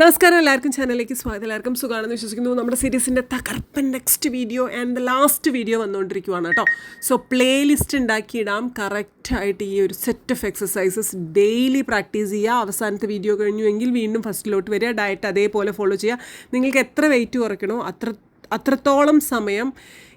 നമസ്കാരം എല്ലാവർക്കും ചാനലിലേക്ക് സ്വാഗതം. എല്ലാവർക്കും സുഖമാണെന്ന് വിശ്വസിക്കുന്നു. നമ്മുടെ സീരീസിന്റെ തകർപ്പൻ next video and the last video വന്നുകൊണ്ടിരിക്കുവാണ് കേട്ടോ. സോ പ്ലേ ലിസ്റ്റ് ഉണ്ടാക്കിയിടാം കറക്റ്റായിട്ട് ഈ ഒരു set of exercises daily practice ചെയ്യുക. അവസാനത്തെ വീഡിയോ കഴിഞ്ഞുവെങ്കിൽ വീണ്ടും ഫസ്റ്റിലോട്ട് വരിക. ഡയറ്റ് അതേപോലെ ഫോളോ ചെയ്യുക. നിങ്ങൾക്ക് എത്ര വെയിറ്റ് കുറയ്ക്കണോ അത്ര അത്രത്തോളം സമയം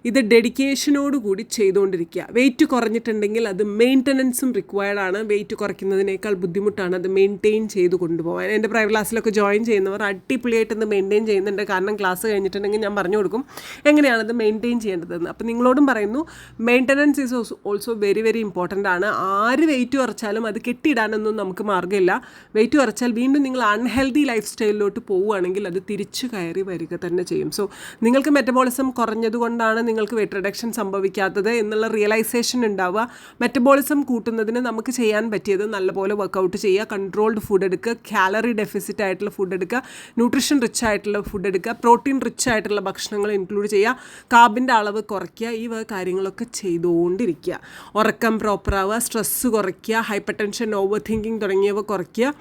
ഇത് ഡെഡിക്കേഷനോട് കൂടി ചെയ്തുകൊണ്ടിരിക്കുക. വെയിറ്റ് കുറഞ്ഞിട്ടുണ്ടെങ്കിൽ അത് മെയിന്റനൻസും റിക്വയർഡ് ആണ്. വെയിറ്റ് കുറയ്ക്കുന്നതിനേക്കാൾ ബുദ്ധിമുട്ടാണ് അത് മെയിന്റെയിൻ ചെയ്ത് കൊണ്ടുപോകാൻ. എന്റെ പ്രൈവറ്റ് ക്ലാസ്സിലൊക്കെ ജോയിൻ ചെയ്യുന്നവർ അടിപൊളിയായിട്ട് ഇത് മെയിന്റെയിൻ ചെയ്യുന്നുണ്ട്. കാരണം ക്ലാസ് കഴിഞ്ഞിട്ടുണ്ടെങ്കിൽ ഞാൻ പറഞ്ഞു കൊടുക്കും എങ്ങനെയാണ് ഇത് മെയിന്റെയിൻ ചെയ്യേണ്ടതെന്ന്. അപ്പോൾ നിങ്ങളോടും പറയുന്നു maintenance is also very very important ആണ്. ആര് വെയിറ്റ് കുറച്ചാലും അത് കെട്ടിയിടാനൊന്നും നമുക്ക് മാർഗമില്ല. വെയിറ്റ് കുറച്ചാൽ വീണ്ടും നിങ്ങൾ അൺഹെൽത്തി ലൈഫ് സ്റ്റൈലിലോട്ട് പോവുകയാണെങ്കിൽ അത് തിരിച്ചു കയറി വരിക തന്നെ ചെയ്യും. സോ നിങ്ങൾക്ക് മെറ്റബോളിസം കുറഞ്ഞതുകൊണ്ടാണ് നിങ്ങൾക്ക് വെയിറ്റ് റിഡക്ഷൻ സംഭവിക്കാത്തത് എന്നുള്ള റിയലൈസേഷൻ ഉണ്ടാവുക. മെറ്റബോളിസം കൂട്ടുന്നതിന് നമുക്ക് ചെയ്യാൻ പറ്റിയത് നല്ലപോലെ വർക്കൗട്ട് ചെയ്യുക കൺട്രോൾഡ് ഫുഡ് എടുക്കുക കാലറി ഡെഫിസിറ്റ് ആയിട്ടുള്ള ഫുഡ് എടുക്കുക ന്യൂട്രീഷൻ റിച്ച് ആയിട്ടുള്ള ഫുഡ് എടുക്കുക പ്രോട്ടീൻ റിച്ച് ആയിട്ടുള്ള ഭക്ഷണങ്ങൾ ഇൻക്ലൂഡ് ചെയ്യുക കാബിന്റെ അളവ് കുറയ്ക്കുക ഈ വക കാര്യങ്ങളൊക്കെ ചെയ്തുകൊണ്ടിരിക്കുക. ഉറക്കം പ്രോപ്പറാവുക സ്ട്രെസ്സ് കുറയ്ക്കുക ഹൈപ്പർ ടെൻഷൻ ഓവർ തിങ്കിങ് തുടങ്ങിയവ കുറയ്ക്കുക.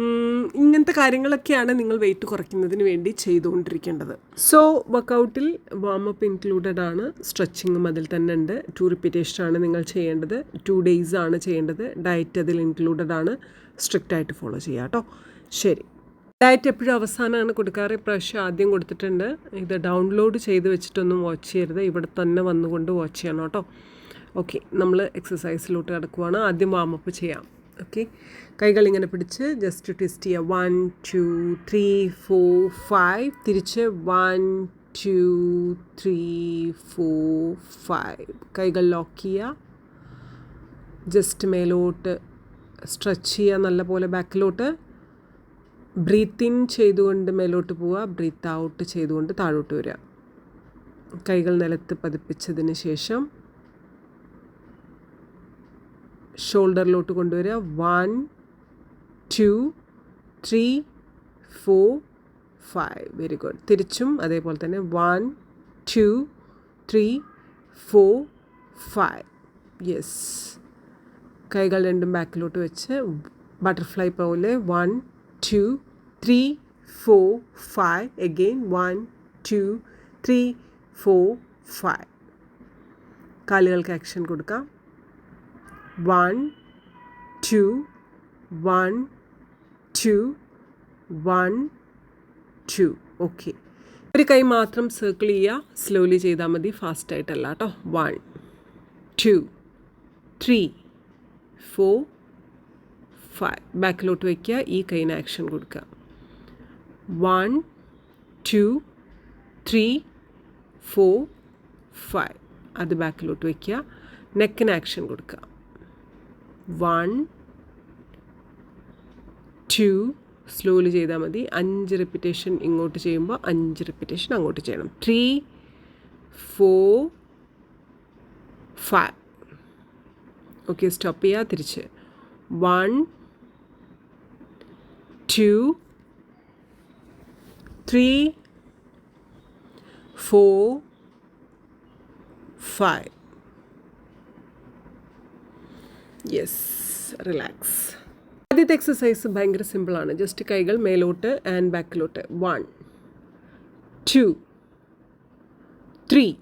ഇങ്ങനത്തെ കാര്യങ്ങളൊക്കെയാണ് നിങ്ങൾ വെയിറ്റ് കുറയ്ക്കുന്നതിന് വേണ്ടി ചെയ്തുകൊണ്ടിരിക്കേണ്ടത്. സോ വർക്കൗട്ടിൽ വാമപ്പ് ഇൻക്ലൂഡഡ് ആണ് സ്ട്രെച്ചിങ്ങും അതിൽ തന്നെ ഉണ്ട്. ടു റിപ്പീറ്റേഷൻ ആണ് നിങ്ങൾ ചെയ്യേണ്ടത്. ടു ഡേയ്സ് ആണ് ചെയ്യേണ്ടത്. ഡയറ്റ് അതിൽ ഇൻക്ലൂഡഡ് ആണ്. സ്ട്രിക്റ്റ് ആയിട്ട് ഫോളോ ചെയ്യുക കേട്ടോ. ശരി. ഡയറ്റ് എപ്പോഴും അവസാനമാണ് കൊടുക്കാറ്. ഇപ്രാവശ്യം ആദ്യം കൊടുത്തിട്ടുണ്ട്. ഇത് ഡൗൺലോഡ് ചെയ്ത് വെച്ചിട്ടൊന്നും വാച്ച് ചെയ്യരുത്. ഇവിടെ തന്നെ വന്നുകൊണ്ട് വാച്ച് ചെയ്യണം കേട്ടോ. ഓക്കെ നമ്മൾ എക്സസൈസിലോട്ട് കിടക്കുവാണ്. ആദ്യം വാമപ്പ് ചെയ്യാം. ഓക്കെ കൈകൾ ഇങ്ങനെ പിടിച്ച് ജസ്റ്റ് ട്വിസ്റ്റ് ചെയ്യുക one two three four five തിരിച്ച് one two three four five കൈകൾ ലോക്ക് ചെയ്യുക ജസ്റ്റ് മേലോട്ട് സ്ട്രെച്ച് ചെയ്യുക നല്ല പോലെ ബാക്കിലോട്ട് ബ്രീത്ത് ഇൻ ചെയ്തുകൊണ്ട് മേലോട്ട് പോവുക. ബ്രീത്ത് ഔട്ട് ചെയ്തുകൊണ്ട് താഴോട്ട് വരിക. കൈകൾ നിലത്ത് പതിപ്പിച്ചതിന് ശേഷം ഷോൾഡറിലോട്ട് കൊണ്ടുവരിക. One two three four five. Very good. തിരിച്ചും അതേപോലെ തന്നെ one two three four five. Yes. കൈകൾ രണ്ടും ബാക്കിലോട്ട് വെച്ച് ബട്ടർഫ്ലൈ പോലെ one two three four five. Again one two three four five. കാലുകൾക്ക് action കൊടുക്കാം. One two, one, two, one, two. Okay. ഒരു കൈ മാത്രം സർക്കിൾ ചെയ്യുക. സ്ലോലി ചെയ്താൽ മതി. ഫാസ്റ്റ് ആയിട്ടല്ല കേട്ടോ. One two three four five. ബാക്കിലോട്ട് വയ്ക്കുക. ഈ കൈന് ആക്ഷൻ കൊടുക്കുക. One two three four five. അത് ബാക്കിലോട്ട് വയ്ക്കുക. നെക്കിന് ആക്ഷൻ കൊടുക്കുക. വൺ ടു സ്ലോലി ചെയ്താൽ മതി. അഞ്ച് റിപ്പിറ്റേഷൻ ഇങ്ങോട്ട് ചെയ്യുമ്പോൾ അഞ്ച് റിപ്പിറ്റേഷൻ അങ്ങോട്ട് ചെയ്യണം. Three four five okay stop ചെയ്യുക തിരിച്ച്. One two three four five yes relax ആദ്യത്തെ എക്സസൈസ് ഭയങ്കര സിമ്പിളാണ് ജസ്റ്റ് കൈകൾ മേലോട്ട് ആൻഡ് ബാക്കിലോട്ട് വൺ ടു ത്രീ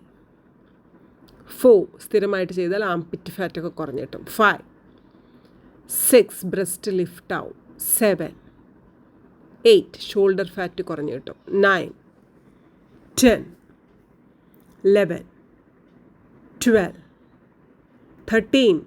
ഫോർ സ്ഥിരമായിട്ട് ചെയ്താൽ ആംപിറ്റ് ഫാറ്റൊക്കെ കുറഞ്ഞിട്ടും ഫൈവ് സിക്സ് ബ്രസ്റ്റ് ലിഫ്റ്റ് ആവും. സെവൻ എയ്റ്റ് ഷോൾഡർ ഫാറ്റ് കുറഞ്ഞു കിട്ടും. Nine ten eleven twelve thirteen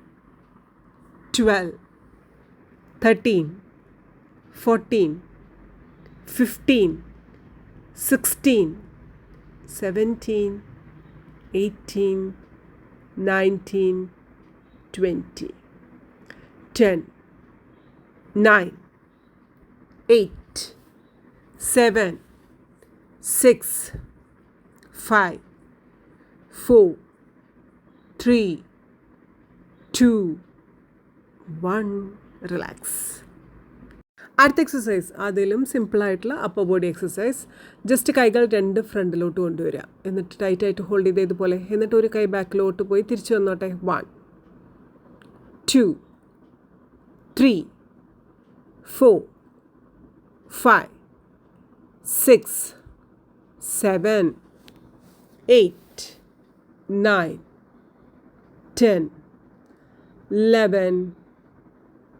12, 13, 14, 15, 16, 17, 18, 19, 20, 10, 9, 8, 7, 6, 5, 4, 3, 2, one relax. അടുത്ത എക്സസൈസ് അതിലും സിമ്പിളായിട്ടുള്ള അപ്പർ ബോഡി എക്സസൈസ് ജസ്റ്റ് കൈകൾ രണ്ട് ഫ്രണ്ടിലോട്ട് കൊണ്ടുവരിക. എന്നിട്ട് ടൈറ്റായിട്ട് ഹോൾഡ് ചെയ്ത് ഇതുപോലെ എന്നിട്ട് ഒരു കൈ ബാക്കിലോട്ട് പോയി തിരിച്ചു വന്നോട്ടെ. One two three four five six seven eight nine ten eleven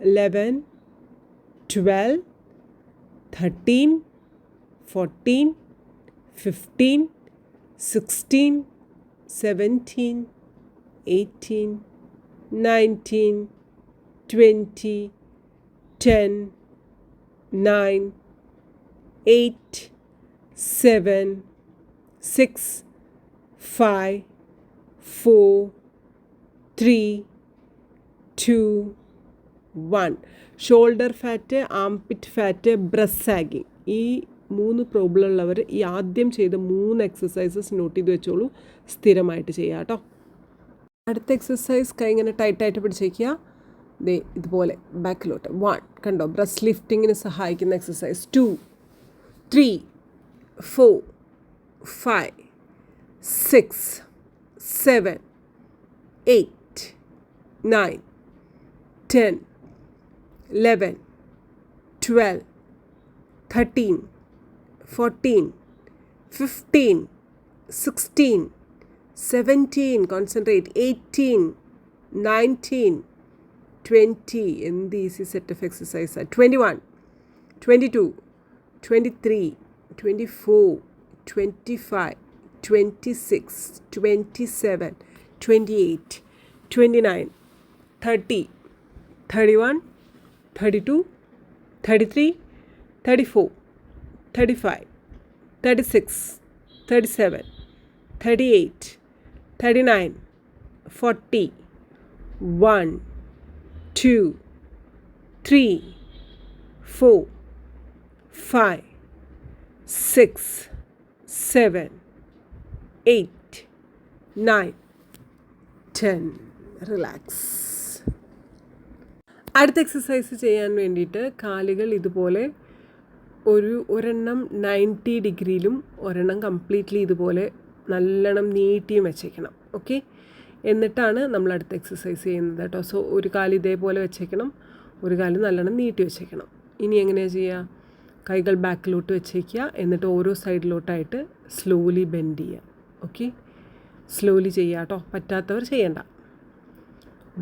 eleven. 12, 13, 14, 15, 16, 17, 18, 19, 20, 10, 9, 8, 7, 6, 5, 4, 3, 2, 1. Shoulder fat armpit fat breast sagging. ഈ മൂന്ന് പ്രോബ്ലം ഉള്ളവർ ഈ ആദ്യം ചെയ്ത മൂന്ന് എക്സസൈസസ് നോട്ട് ചെയ്ത് വെച്ചോളൂ. സ്ഥിരമായിട്ട് ചെയ്യാം കേട്ടോ. അടുത്ത എക്സസൈസ് കൈ ഇങ്ങനെ ടൈറ്റായിട്ട് പിടിച്ചേക്കുക. ദേ ഇതുപോലെ ബാക്കിലോട്ട് വൺ. കണ്ടോ? ബ്രസ് ലിഫ്റ്റിങ്ങിന് സഹായിക്കുന്ന exercise two. Three. Four. Five. Six. Seven. Eight. Nine. Ten. 11, 12, 13, 14, 15, 16, 17, concentrate, 18, 19, 20, in the easy set of exercise, 21, 22, 23, 24, 25, 26, 27, 28, 29, 30, 31, 32, 33, 34, 35, 36, 37, 38, 39, 40, 1, 2, 3, 4, 5, 6, 7, 8, 9, 10. Relax. അടുത്ത എക്സസൈസ് ചെയ്യാൻ വേണ്ടിയിട്ട് കാലുകൾ ഇതുപോലെ ഒരു ഒരെണ്ണം നയന്റി ഡിഗ്രിയിലും ഒരെണ്ണം കംപ്ലീറ്റ്ലി ഇതുപോലെ നല്ലോണം നീട്ടിയും വെച്ചേക്കണം. ഓക്കെ എന്നിട്ടാണ് നമ്മൾ അടുത്ത എക്സസൈസ് ചെയ്യുന്നത് കേട്ടോ. സോ ഒരു കാൽ ഇതേപോലെ വെച്ചേക്കണം. ഒരു കാൽ നല്ലോണം നീട്ടി വെച്ചേക്കണം. ഇനി എങ്ങനെയാണ് ചെയ്യുക കൈകൾ ബാക്കിലോട്ട് വെച്ചേക്കുക. എന്നിട്ട് ഓരോ സൈഡിലോട്ടായിട്ട് സ്ലോലി ബെൻഡ് ചെയ്യുക. ഓക്കെ സ്ലോലി ചെയ്യുക കേട്ടോ. പറ്റാത്തവർ ചെയ്യണ്ട.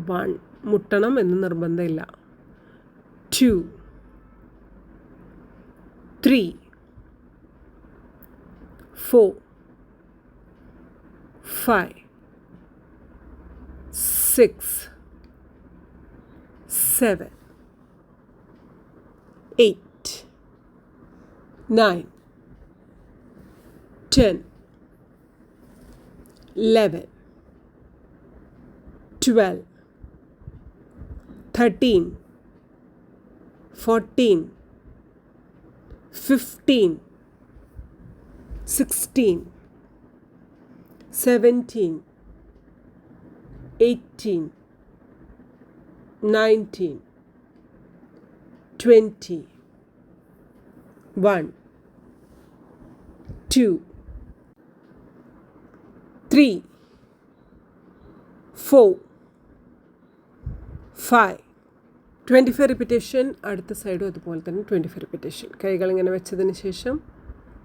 വൺ മുട്ടണം എന്ന് നിർബന്ധമില്ല. Two three four five six seven eight nine ten eleven twelve thirteen, fourteen, fifteen, sixteen, seventeen, eighteen, nineteen, twenty, one, two, three, four. Five twenty five repetition അടുത്ത സൈഡും അതുപോലെ തന്നെ ട്വന്റി ഫൈവ് റിപ്പിറ്റേഷൻ കൈകൾ ഇങ്ങനെ വെച്ചതിന് ശേഷം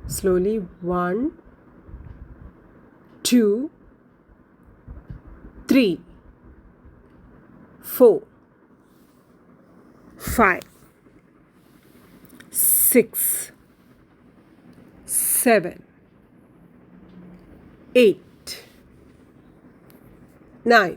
slowly one two three four five six seven eight nine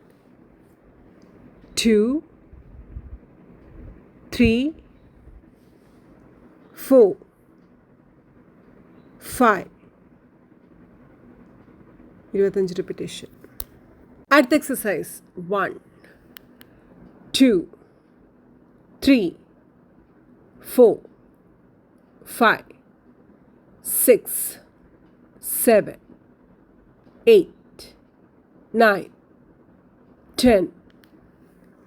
two, three, four, five. ഇരുപത്തഞ്ച് repetition അടുത്ത exercise one two three four five six seven eight nine ten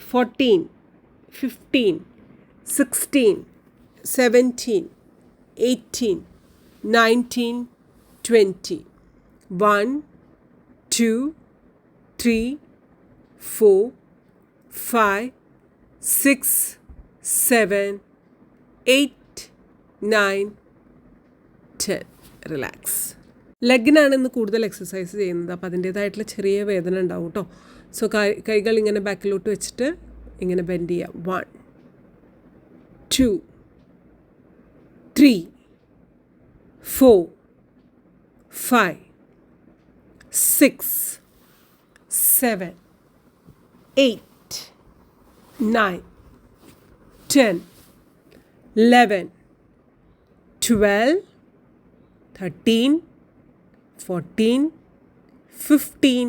fourteen fifteen sixteen seventeen eighteen nineteen twenty one two three four five six seven eight nine ten relax ലെഗിനാണ് ഇന്ന് കൂടുതൽ exercise ചെയ്യുന്നത്. അപ്പോൾ അതിന്റേതായിട്ടുള്ള ചെറിയ വേദന ഉണ്ടാവും കേട്ടോ. സോ കൈകൾ ഇങ്ങനെ ബാക്കിലോട്ട് വെച്ചിട്ട് ഇങ്ങനെ ബെൻഡ് ചെയ്യുക one two three four five six seven eight nine ten eleven twelve thirteen fourteen fifteen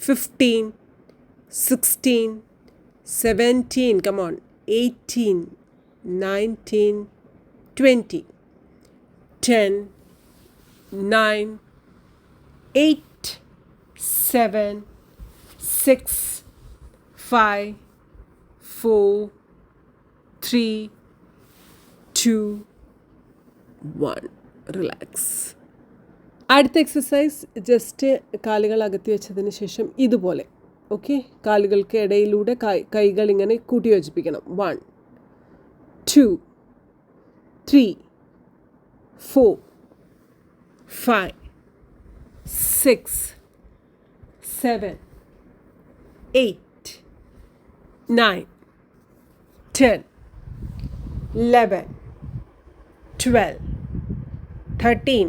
15, 16, 17, come on, 18, 19, 20, 10, 9, 8, 7, 6, 5, 4, 3, 2, 1. Relax. അടുത്ത എക്സസൈസ് ജസ്റ്റ് കാലുകൾ അകത്തി വെച്ചതിന് ശേഷം ഇതുപോലെ. ഓക്കെ കാലുകൾക്ക് ഇടയിലൂടെ കൈകൾ ഇങ്ങനെ കൂട്ടി യോജിപ്പിക്കണം one two three four five six seven eight nine ten eleven twelve thirteen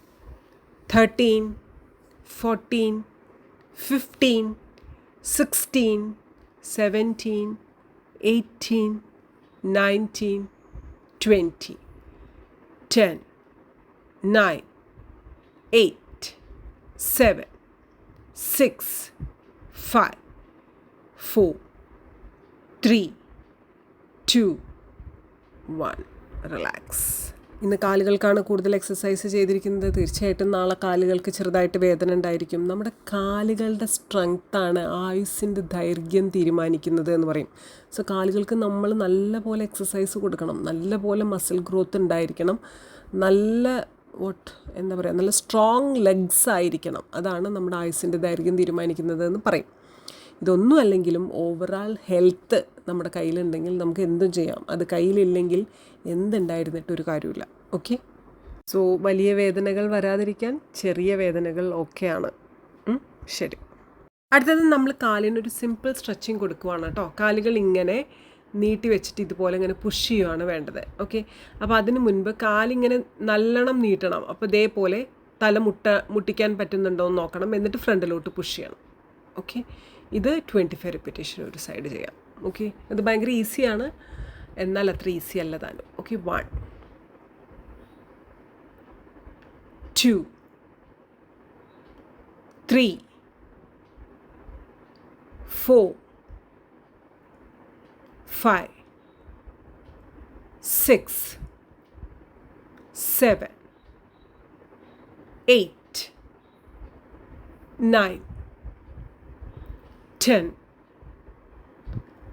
13, 14, 15, 16, 17, 18, 19, 20, 10, 9, 8, 7, 6, 5, 4, 3, 2, 1. Relax. ഇന്ന് കാലുകൾക്കാണ് കൂടുതൽ എക്സസൈസ് ചെയ്തിരിക്കുന്നത്. തീർച്ചയായിട്ടും നാളെ കാലുകൾക്ക് ചെറുതായിട്ട് വേദന ഉണ്ടായിരിക്കും. നമ്മുടെ കാലുകളുടെ സ്ട്രെങ്ത്താണ് ആയുസിന്റെ ദൈർഘ്യം തീരുമാനിക്കുന്നത് എന്ന് പറയും. സോ കാലുകൾക്ക് നമ്മൾ നല്ല പോലെ എക്സസൈസ് കൊടുക്കണം. നല്ല പോലെ മസിൽ ഗ്രോത്ത് ഉണ്ടായിരിക്കണം. നല്ല വോട്ട് എന്താ പറയുക നല്ല സ്ട്രോങ് ലെഗ്സ് ആയിരിക്കണം. അതാണ് നമ്മുടെ ആയുസിന്റെ ദൈർഘ്യം തീരുമാനിക്കുന്നത് എന്ന് പറയും. ഇതൊന്നും അല്ലെങ്കിലും ഓവറാൾ ഹെൽത്ത് നമ്മുടെ കയ്യിലുണ്ടെങ്കിൽ നമുക്ക് എന്തും ചെയ്യാം. അത് കയ്യിലില്ലെങ്കിൽ എന്തുണ്ടായിരുന്നിട്ട് ഒരു കാര്യമില്ല ഓക്കെ സോ വലിയ വേദനകൾ വരാതിരിക്കാൻ ചെറിയ വേദനകൾ ഒക്കെയാണ്. ശരി. അടുത്തത് നമ്മൾ കാലിനൊരു സിമ്പിൾ സ്ട്രെച്ചിങ് കൊടുക്കുവാണ് കേട്ടോ. കാലുകൾ ഇങ്ങനെ നീട്ടി വെച്ചിട്ട് ഇതുപോലെ ഇങ്ങനെ പുഷ് ചെയ്യുകയാണ് വേണ്ടത്. ഓക്കെ അപ്പോൾ അതിന് മുൻപ് കാലിങ്ങനെ നല്ലോണം നീട്ടണം. അപ്പോൾ ഇതേപോലെ തല മുട്ട മുട്ടിക്കാൻ പറ്റുന്നുണ്ടോ എന്ന് നോക്കണം. എന്നിട്ട് ഫ്രണ്ടിലോട്ട് പുഷ് ചെയ്യണം. ഓക്കെ ഇത് ട്വന്റി ഫൈവ് റിപ്പിറ്റേഷൻ ഒരു സൈഡ് ചെയ്യാം. ഓക്കെ അത് ഭയങ്കര ഈസിയാണ് എന്നാൽ അത്ര ഈസി അല്ല താനും. Okay one two three four five six seven eight nine ten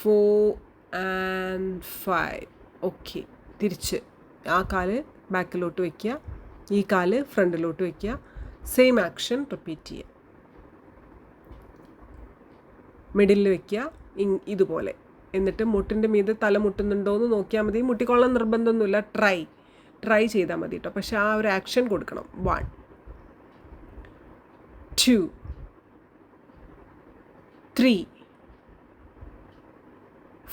4 and five okay തിരിച്ച് ആ കാൽ ബാക്കിലോട്ട് വയ്ക്കുക ഈ കാൽ ഫ്രണ്ടിലോട്ട് വയ്ക്കുക സെയിം ആക്ഷൻ റിപ്പീറ്റ് ചെയ്യുക. മിഡിലിൽ വയ്ക്കുക ഇ ഇതുപോലെ. എന്നിട്ട് മുട്ടിന്റെ മീതെ തല മുട്ടുന്നുണ്ടോ എന്ന് നോക്കിയാൽ മതി. മുട്ടിക്കൊള്ളാൻ നിർബന്ധമൊന്നുമില്ല. ട്രൈ ട്രൈ ചെയ്താൽ മതി കേട്ടോ പക്ഷെ ആ ഒരു ആക്ഷൻ കൊടുക്കണം. One two three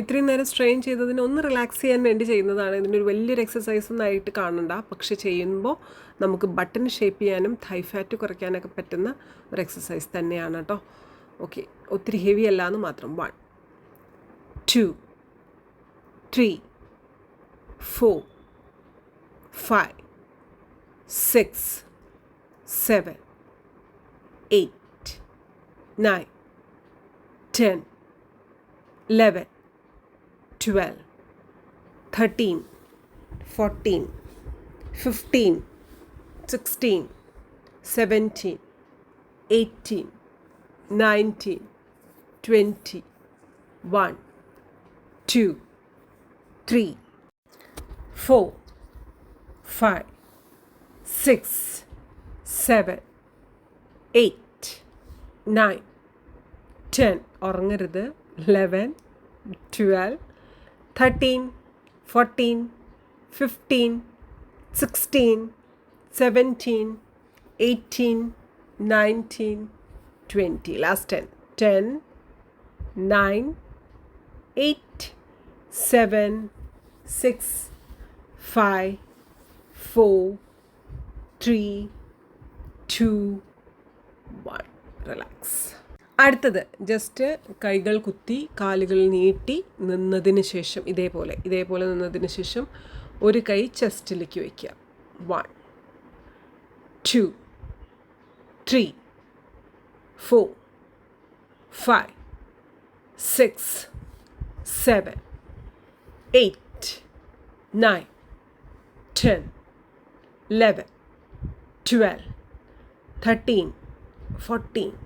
ഇത്രയും നേരം സ്ട്രെയിൻ ചെയ്തതിന് ഒന്ന് റിലാക്സ് ചെയ്യാൻ വേണ്ടി ചെയ്യുന്നതാണ്. ഇതിനൊരു വലിയൊരു എക്സസൈസ് ഒന്നായിട്ട് കാണണ്ട. പക്ഷെ ചെയ്യുമ്പോൾ നമുക്ക് ബട്ടൺ ഷേപ്പ് ചെയ്യാനും തൈ ഫാറ്റ് കുറയ്ക്കാനൊക്കെ പറ്റുന്ന ഒരു എക്സസൈസ് തന്നെയാണ് കേട്ടോ ഓക്കെ ഒത്തിരി ഹെവി അല്ല എന്ന് മാത്രം. One two three four five six seven eight nine ten eleven 12 13 14 15 16 17 18 19 20 1 2 3 4 5 6 7 8 9 ten ഉറങ്ങരുത്. Eleven twelve thirteen, fourteen, fifteen, sixteen, seventeen, eighteen, nineteen, twenty. Last 10. 10, 9, 8, 7, 6, 5, 4, 3, 2, 1. Relax. അടുത്തത് ജസ്റ്റ് കൈകൾ കുത്തി കാലുകൾ നീട്ടി നിന്നതിന് ശേഷം ഇതേപോലെ ഇതേപോലെ നിന്നതിന് ശേഷം ഒരു കൈ ചെസ്റ്റിലേക്ക് വയ്ക്കുക. One two three four five six seven eight nine ten eleven twelve thirteen fourteen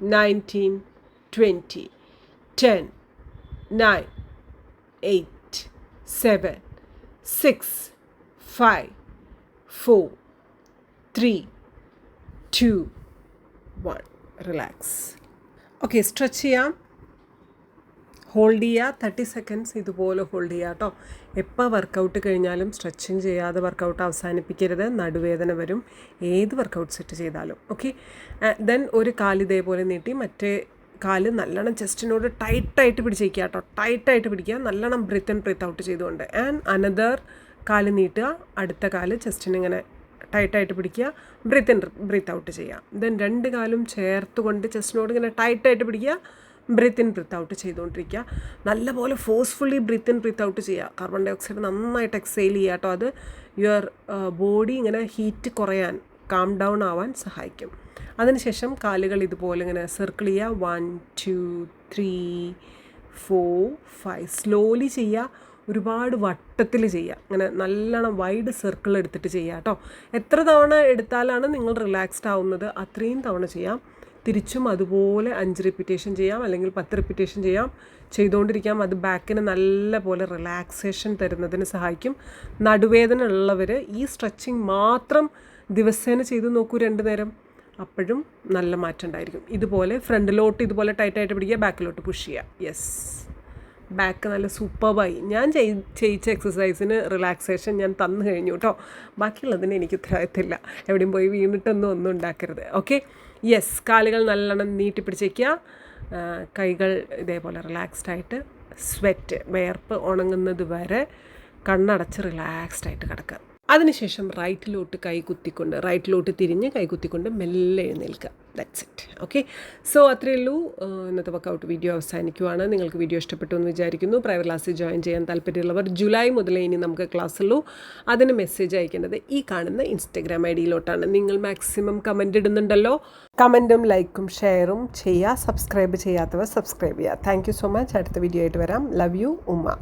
nineteen, twenty, ten, nine, eight, seven, six, five, four, three, two, one. Relax okay stretch ചെയ്യാം Hold ചെയ്യുക തേർട്ടി സെക്കൻഡ്സ് ഇതുപോലെ hold ചെയ്യുക കേട്ടോ എപ്പോൾ workout കഴിഞ്ഞാലും stretching ചെയ്യാതെ workout അവസാനിപ്പിക്കരുത്. നടുവേദന വരും. ഏത് വർക്കൗട്ട് സെറ്റ് ചെയ്താലും. ഓക്കെ ദെൻ ഒരു കാൽ ഇതേപോലെ നീട്ടി മറ്റേ കാൽ നല്ലോണം ചെസ്റ്റിനോട് ടൈറ്റായിട്ട് പിടിച്ചേക്കുക കേട്ടോ ടൈറ്റായിട്ട് പിടിക്കുക നല്ലോണം ബ്രീത്ത് ആൻഡ് ബ്രീത്ത് ഔട്ട് ചെയ്തുകൊണ്ട്. ആൻഡ് അനദർ കാൽ നീട്ടുക. അടുത്ത കാൽ ചെസ്റ്റിനിങ്ങനെ ടൈറ്റായിട്ട് പിടിക്കുക. ബ്രീത്ത് ഇൻ ബ്രീത്ത് ഔട്ട് ചെയ്യുക ദെൻ രണ്ട് കാലും ചേർത്തുകൊണ്ട് ചെസ്റ്റിനോട് ഇങ്ങനെ ടൈറ്റായിട്ട് പിടിക്കുക. ബ്രീത്ത് ഇൻ ബ്രീത്ത് ഔട്ട് ചെയ്തുകൊണ്ടിരിക്കുക. നല്ലപോലെ forcefully breathe in breathe out ചെയ്യുക. കാർബൺ ഡൈ ഓക്സൈഡ് നന്നായിട്ട് എക്സൈൽ ചെയ്യുക കേട്ടോ. അത് യുവർ ബോഡി ഇങ്ങനെ ഹീറ്റ് കുറയാൻ കാം ഡൗൺ ആവാൻ സഹായിക്കും. അതിനുശേഷം കാലുകൾ ഇതുപോലെ ഇങ്ങനെ സർക്കിൾ ചെയ്യുക. One two three four five slowly ചെയ്യുക. ഒരുപാട് വട്ടത്തിൽ ചെയ്യുക. അങ്ങനെ നല്ലോണം വൈഡ് സർക്കിൾ എടുത്തിട്ട് ചെയ്യുക കേട്ടോ. എത്ര തവണ എടുത്താലാണ് നിങ്ങൾ റിലാക്സ്ഡ് ആവുന്നത്? അത്രയും തവണ ചെയ്യാം. തിരിച്ചും അതുപോലെ അഞ്ച് റിപ്പീറ്റേഷൻ ചെയ്യാം അല്ലെങ്കിൽ പത്ത് റിപ്പീറ്റേഷൻ ചെയ്യാം. ചെയ്തുകൊണ്ടിരിക്കാം. അത് ബാക്കിന് നല്ല പോലെ റിലാക്സേഷൻ തരുന്നതിന് സഹായിക്കും. നടുവേദന ഉള്ളവർ ഈ സ്ട്രെച്ചിങ് മാത്രം ദിവസേന ചെയ്ത് നോക്കൂ രണ്ട് നേരം. അപ്പോഴും നല്ല മാറ്റം ഉണ്ടായിരിക്കും. ഇതുപോലെ ഫ്രണ്ടിലോട്ട് ഇതുപോലെ ടൈറ്റായിട്ട് പിടിക്കുക ബാക്കിലോട്ട് പുഷ് ചെയ്യുക. യെസ് ബാക്ക് നല്ല സൂപ്പർബായി ഞാൻ ചെയ് ചെയ്യിച്ച എക്സസൈസിന് റിലാക്സേഷൻ ഞാൻ തന്നു കഴിഞ്ഞു കേട്ടോ ബാക്കിയുള്ളതിന് എനിക്ക് ഉത്തരവാദിത്തമില്ല. എവിടെയും പോയി വീണിട്ടൊന്നും ഒന്നും ഉണ്ടാക്കരുത്. ഓക്കെ യെസ് കാലുകൾ നല്ലോണം നീട്ടിപ്പിടിച്ചേക്കുക കൈകൾ ഇതേപോലെ റിലാക്സ്ഡ് ആയിട്ട് സ്വെറ്റ് വേർപ്പ് ഉണങ്ങുന്നത് വരെ കണ്ണടച്ച് റിലാക്സ്ഡ് ആയിട്ട് കിടക്കുക. അതിനുശേഷം റൈറ്റിലോട്ട് കൈ കുത്തിക്കൊണ്ട് റൈറ്റിലോട്ട് തിരിഞ്ഞ് കൈ കുത്തിക്കൊണ്ട് മെല്ലെ എഴുന്നേൽക്കുക. ദാറ്റ്സ് ഇറ്റ് ഓക്കെ സോ അത്രയേ ഉള്ളൂ. ഇന്നത്തെ വർക്കൗട്ട് വീഡിയോ അവസാനിക്കുവാണ്. നിങ്ങൾക്ക് വീഡിയോ ഇഷ്ടപ്പെട്ടു എന്ന് വിചാരിക്കുന്നു. പ്രൈവറ്റ് ക്ലാസ്സിൽ ജോയിൻ ചെയ്യാൻ താല്പര്യമുള്ളവർ ജൂലൈ മുതലേ ഇനി നമുക്ക് ക്ലാസ് ഉള്ളൂ. അതിന് മെസ്സേജ് അയക്കേണ്ടത് ഈ കാണുന്ന ഇൻസ്റ്റഗ്രാം ഐ ഡിയിലോട്ടാണ് നിങ്ങൾ മാക്സിമം കമന്റ് ഇടുന്നുണ്ടല്ലോ. കമന്റും ലൈക്കും ഷെയറും ചെയ്യുക സബ്സ്ക്രൈബ് ചെയ്യാത്തവർ സബ്സ്ക്രൈബ് ചെയ്യുക താങ്ക് യു സോ മച്ച് അടുത്ത വീഡിയോ ആയിട്ട് വരാം. ലവ് യു ഉമ്മ.